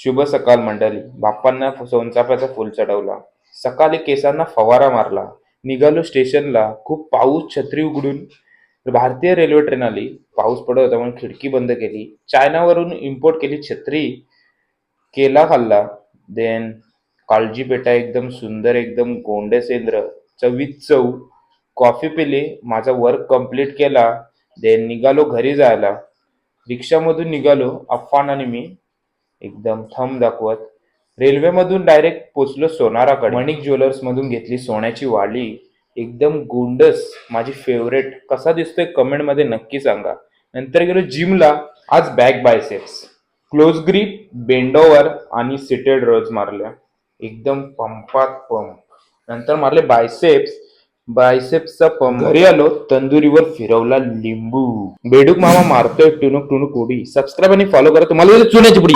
शुभ सकाळ मंडळी. बाप्पांना सोनचाफ्याचा फुल चढवला. सकाळी केसांना फवारा मारला. निघालो स्टेशनला. खूप पाऊस छत्री उघडून. भारतीय रेल्वे ट्रेन आली. पाऊस पडत होता म्हणून खिडकी बंद केली. चायनावरून इम्पोर्ट केली छत्री. केला खाल्ला. देन काळजी पेटा एकदम सुंदर एकदम गोंडे सेंद्र. चवीत चव. कॉफी पिली. माझा वर्क कंप्लीट केला. देन निघालो घरी जायला. रिक्षामधून निघालो. अफान आणि मी. एकदम थंब दाखवत. रेल्वेमधून डायरेक्ट पोचलो सोनाराकडे. मणिक ज्वेलर्स मधून घेतली सोन्याची वाली. एकदम गोंडस. माझी फेवरेट कसा दिसतोय कमेंटमध्ये नक्की सांगा. नंतर गेलो जिमला. आज back biceps close grip bent over आणि सिटेड रोज मारल्या. एकदम पंपात पंप. नंतर मारले बायसेप्स बायसेपचा पंप. घरी आलो तंदुरीवर फिरवला लिंबू. बेडूक मामा मारतोय टुनुक टुनुक उडी. सबस्क्राईब आणि फॉलो करा. तुम्हाला चुन्याची पुडी.